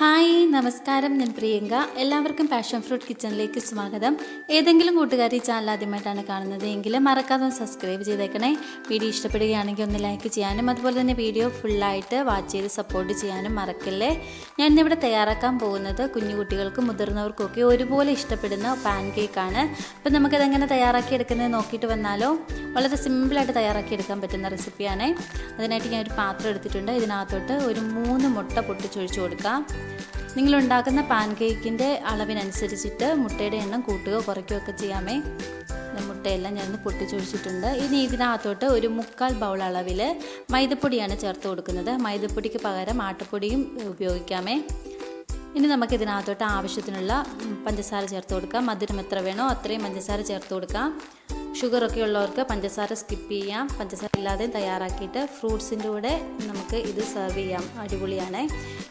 Hi നമസ്കാരം ഞാൻ പ്രിയങ്ക. എല്ലാവർക്കും പാഷൻ ഫ്രൂട്ട് കിച്ചണിലേക്ക് സ്വാഗതം. ഏതെങ്കിലും കൂട്ടുകാർ ഈ ചാനൽ ആദ്യമായിട്ടാണ് കാണുന്നത് എങ്കിൽ മറക്കാതെ ഒന്ന് സബ്സ്ക്രൈബ് ചെയ്തേക്കണേ. വീഡിയോ ഇഷ്ടപ്പെടുകയാണെങ്കിൽ ഒന്ന് ലൈക്ക് ചെയ്യാനും അതുപോലെ തന്നെ വീഡിയോ ഫുള്ളായിട്ട് വാച്ച് ചെയ്ത് സപ്പോർട്ട് ചെയ്യാനും മറക്കല്ലേ? ഞാൻ ഇന്നിവിടെ തയ്യാറാക്കാൻ പോകുന്നത് കുഞ്ഞു കുട്ടികൾക്കും മുതിർന്നവർക്കൊക്കെ ഒരുപോലെ ഇഷ്ടപ്പെടുന്ന പാൻ കേക്കാണ് അപ്പം നമുക്കതെങ്ങനെ തയ്യാറാക്കി എടുക്കുന്നത് നോക്കിയിട്ട് വന്നാലോ? വളരെ സിമ്പിളായിട്ട് തയ്യാറാക്കി എടുക്കാൻ പറ്റുന്ന റെസിപ്പിയാണ് അതിനായിട്ട് ഞാൻ ഒരു പാത്രം എടുത്തിട്ടുണ്ട്. ഇതിനകത്തോട്ട് ഒരു മൂന്ന് മുട്ട പൊട്ടിച്ചൊഴിച്ച് കൊടുക്കാം. നിങ്ങൾ ഉണ്ടാക്കുന്ന പാൻ കേക്കിന്റെ അളവിനനുസരിച്ചിട്ട് മുട്ടയുടെ എണ്ണം കൂട്ടുകയോ കുറയ്ക്കുകയോ ഒക്കെ ചെയ്യാമേ. മുട്ടയെല്ലാം ഞാൻ പൊട്ടിച്ചൊഴിച്ചിട്ടുണ്ട്. ഇനി ഇതിനകത്തോട്ട് ഒരു മുക്കാൽ ബൗൾ അളവിൽ മൈദപ്പൊടിയാണ് ചേർത്ത് കൊടുക്കുന്നത്. മൈദപ്പൊടിക്ക് പകരം ആട്ടപ്പൊടിയും ഉപയോഗിക്കാമേ. ഇനി നമുക്ക് ഇതിനകത്തോട്ട് ആവശ്യത്തിനുള്ള പഞ്ചസാര ചേർത്ത് കൊടുക്കാം. മധുരം എത്ര വേണോ അത്രയും പഞ്ചസാര ചേർത്ത് കൊടുക്കാം. ഷുഗറൊക്കെ ഉള്ളവർക്ക് പഞ്ചസാര സ്കിപ്പ് ചെയ്യാം. പഞ്ചസാര ഇല്ലാതെ തയ്യാറാക്കിയിട്ട് ഫ്രൂട്ട്സിന്റെ കൂടെ നമുക്ക് ഇത് സെർവ് ചെയ്യാം. അടിപൊളിയാണ്.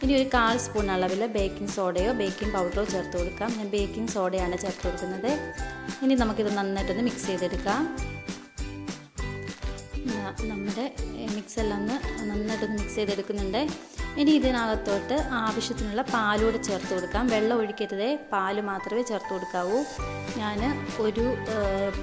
ഇനി ഒരു കാൽ സ്പൂൺ അളവിൽ ബേക്കിംഗ് സോഡയോ ബേക്കിംഗ് പൗഡറോ ചേർത്ത് കൊടുക്കാം. ഞാൻ ബേക്കിംഗ് സോഡയാണ് ചേർത്ത് കൊടുക്കുന്നത്. ഇനി നമുക്കിത് നന്നായിട്ടൊന്ന് മിക്സ് ചെയ്തെടുക്കാം. നമ്മുടെ മിക്സ് എല്ലാം ഒന്ന് നന്നായിട്ടൊന്ന് മിക്സ് ചെയ്തെടുക്കുന്നുണ്ട്. ഇനി ഇതിനകത്തോട്ട് ആവശ്യത്തിനുള്ള പാലൂടെ ചേർത്ത് കൊടുക്കാം. വെള്ളം ഒഴിക്കരുതേ. പാൽ മാത്രമേ ചേർത്ത് കൊടുക്കാവൂ. ഞാൻ ഒരു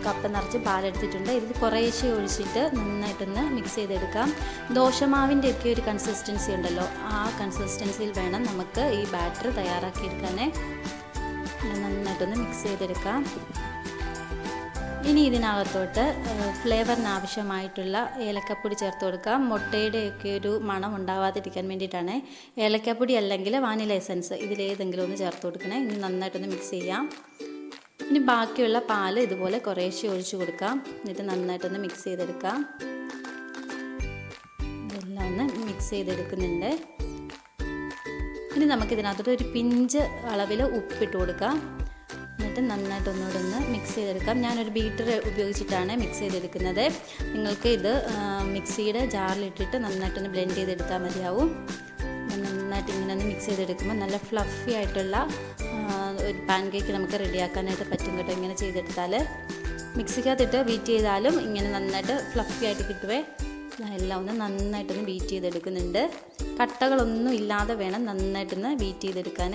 കപ്പ് നിറച്ച് പാലെടുത്തിട്ടുണ്ട്. ഇതിൽ കുറേശ്ശെ ഒഴിച്ചിട്ട് നന്നായിട്ടൊന്ന് മിക്സ് ചെയ്തെടുക്കാം. ദോശമാവിന്റെ ഒക്കെ ഒരു കൺസിസ്റ്റൻസി ഉണ്ടല്ലോ. ആ കൺസിസ്റ്റൻസിയിൽ വേണം നമുക്ക് ഈ ബാറ്റർ തയ്യാറാക്കിയെടുക്കാനേ. നന്നായിട്ടൊന്ന് മിക്സ് ചെയ്തെടുക്കാം. ഇനി ഇതിനകത്തോട്ട് ഫ്ലേവറിന് ആവശ്യമായിട്ടുള്ള ഏലക്കപ്പൊടി ചേർത്ത് കൊടുക്കാം മുട്ടയുടെയൊക്കെ ഒരു മണം ഉണ്ടാവാതിരിക്കാൻ വേണ്ടിയിട്ടാണ്. ഏലക്കപ്പൊടി അല്ലെങ്കിൽ വാനില എസൻസ് ഇതിലേതെങ്കിലും ഒന്ന് ചേർത്ത് കൊടുക്കണേ. ഇനി നന്നായിട്ടൊന്ന് മിക്സ് ചെയ്യാം. ഇനി ബാക്കിയുള്ള പാൽ ഇതുപോലെ കുറേശ്ശെ ഒഴിച്ചു കൊടുക്കാം എന്നിട്ട് നന്നായിട്ടൊന്ന് മിക്സ് ചെയ്തെടുക്കാം ഇതെല്ലാം ഒന്ന് മിക്സ് ചെയ്തെടുക്കുന്നുണ്ട്. ഇനി നമുക്കിതിനകത്തോട്ട് ഒരു പിഞ്ച് അളവിൽ ഉപ്പിട്ട് കൊടുക്കാം എന്നിട്ട് നന്നായിട്ട് ഒന്നുകൂടെ ഒന്ന് മിക്സ് ചെയ്തെടുക്കാം. ഞാനൊരു ബീറ്റർ ഉപയോഗിച്ചിട്ടാണ് മിക്സ് ചെയ്തെടുക്കുന്നത്. നിങ്ങൾക്ക് ഇത് മിക്സിയുടെ ജാറിലിട്ടിട്ട് നന്നായിട്ടൊന്ന് ബ്ലെൻഡ് ചെയ്തെടുത്താൽ മതിയാവും. നന്നായിട്ട് ഇങ്ങനെ ഒന്ന് മിക്സ് ചെയ്തെടുക്കുമ്പോൾ നല്ല ഫ്ലഫി ആയിട്ടുള്ള ഒരു പാൻ കേക്ക് നമുക്ക് റെഡിയാക്കാനായിട്ട് പറ്റും കേട്ടോ ഇങ്ങനെ ചെയ്തെടുത്താൽ മിക്സിക്കകത്തിട്ട് ബീറ്റ് ചെയ്താലും ഇങ്ങനെ നന്നായിട്ട് ഫ്ലഫി ആയിട്ട് കിട്ടുവേ. എല്ലാം ഒന്ന് നന്നായിട്ടൊന്ന് ബീറ്റ് ചെയ്തെടുക്കുന്നുണ്ട്. കട്ടകളൊന്നും ഇല്ലാതെ വേണം നന്നായിട്ടൊന്ന് ബീറ്റ് ചെയ്തെടുക്കാൻ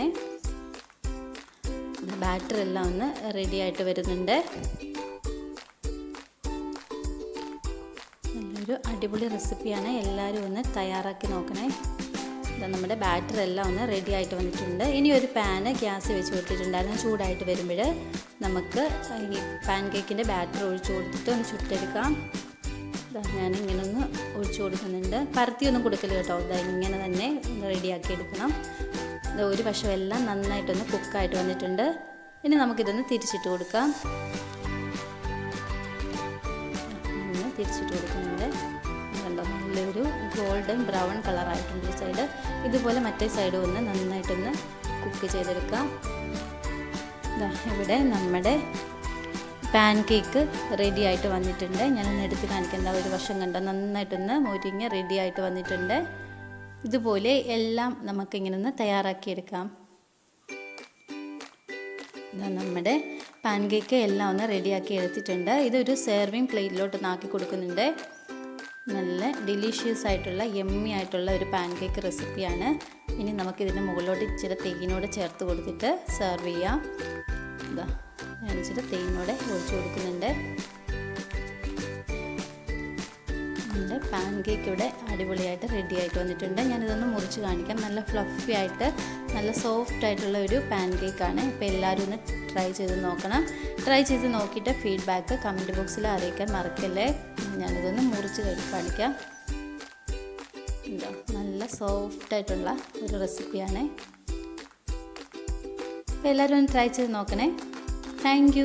ബാറ്റർ എല്ലാം ഒന്ന് റെഡി ആയിട്ട് വരുന്നുണ്ട്. നല്ലൊരു അടിപൊളി റെസിപ്പിയാണ്. എല്ലാവരും ഒന്ന് തയ്യാറാക്കി നോക്കണേ. നമ്മുടെ ബാറ്റർ എല്ലാം ഒന്ന് റെഡി ആയിട്ട് വന്നിട്ടുണ്ട്. ഇനി ഒരു പാന് ഗ്യാസ് വെച്ച് കൊടുത്തിട്ടുണ്ടായിരുന്നു. ചൂടായിട്ട് വരുമ്പോൾ നമുക്ക് ഈ പാൻ കേക്കിന്റെ ബാറ്റർ ഒഴിച്ചു കൊടുത്തിട്ട് ഒന്ന് ചുട്ടെടുക്കാം. ഞാൻ ഇങ്ങനെ ഒന്ന് ഒഴിച്ചു കൊടുക്കുന്നുണ്ട്. പരത്തിയൊന്നും കൊടുക്കില്ല കേട്ടോ. ഇങ്ങനെ തന്നെ റെഡിയാക്കി എടുക്കണം. ഒരു എല്ലാം നന്നായിട്ടൊന്ന് കുക്കായിട്ട് വന്നിട്ടുണ്ട്. ഇനി നമുക്കിതൊന്ന് തിരിച്ചിട്ട് കൊടുക്കാം. തിരിച്ചിട്ട് കൊടുക്കുന്നുണ്ട് കണ്ടോ? നല്ലൊരു ഗോൾഡൻ ബ്രൗൺ കളറായിട്ടുണ്ട് ഈ സൈഡ് ഇതുപോലെ മറ്റേ സൈഡും ഒന്ന് നന്നായിട്ടൊന്ന് കുക്ക് ചെയ്തെടുക്കാം. ഇവിടെ നമ്മുടെ പാൻ കേക്ക് റെഡി ആയിട്ട് വന്നിട്ടുണ്ട്. ഞാനൊന്ന് എടുത്ത് കാണിക്കേണ്ട ഒരു വശം കണ്ടോ? നന്നായിട്ടൊന്ന് മുരിങ്ങ റെഡി ആയിട്ട് വന്നിട്ടുണ്ട്. ഇതുപോലെ എല്ലാം നമുക്കിങ്ങനെ ഒന്ന് തയ്യാറാക്കിയെടുക്കാം. നമ്മുടെ പാൻ കേക്ക് എല്ലാം ഒന്ന് റെഡിയാക്കി എടുത്തിട്ടുണ്ട്. ഇതൊരു സെർവിങ് പ്ലേറ്റിലോട്ട് നാക്കി കൊടുക്കുന്നുണ്ട്. നല്ല ഡിലീഷ്യസ് ആയിട്ടുള്ള എമ്മി ആയിട്ടുള്ള ഒരു പാൻ കേക്ക് റെസിപ്പിയാണ് ഇനി നമുക്കിതിന്റെ മുകളിലോട്ട് ഇച്ചിരി തേയിനോട് ചേർത്ത് കൊടുത്തിട്ട് സെർവ് ചെയ്യാം. ഇതാ ഇച്ചിരി തേയിനോടെ ഒഴിച്ചു കൊടുക്കുന്നുണ്ട്. പാൻ കേക്ക് ഇവിടെ അടിപൊളിയായിട്ട് റെഡി ആയിട്ട് വന്നിട്ടുണ്ട്. ഞാനിതൊന്ന് മുറിച്ച് കാണിക്കാം. നല്ല ഫ്ലഫി ആയിട്ട് നല്ല സോഫ്റ്റ് ആയിട്ടുള്ള ഒരു പാൻ കേക്കാണ് ഇപ്പോൾ എല്ലാവരും ഒന്ന് ട്രൈ ചെയ്ത് നോക്കണം. ട്രൈ ചെയ്ത് നോക്കിയിട്ട് ഫീഡ്ബാക്ക് കമന്റ് ബോക്സിൽ അറിയിക്കാൻ മറക്കല്ലേ? ഞാനിതൊന്ന് മുറിച്ച് കാണിക്കാം. നല്ല സോഫ്റ്റ് ആയിട്ടുള്ള ഒരു റെസിപ്പിയാണ് അപ്പോൾ എല്ലാവരും ഒന്ന് ട്രൈ ചെയ്ത് നോക്കണേ. താങ്ക്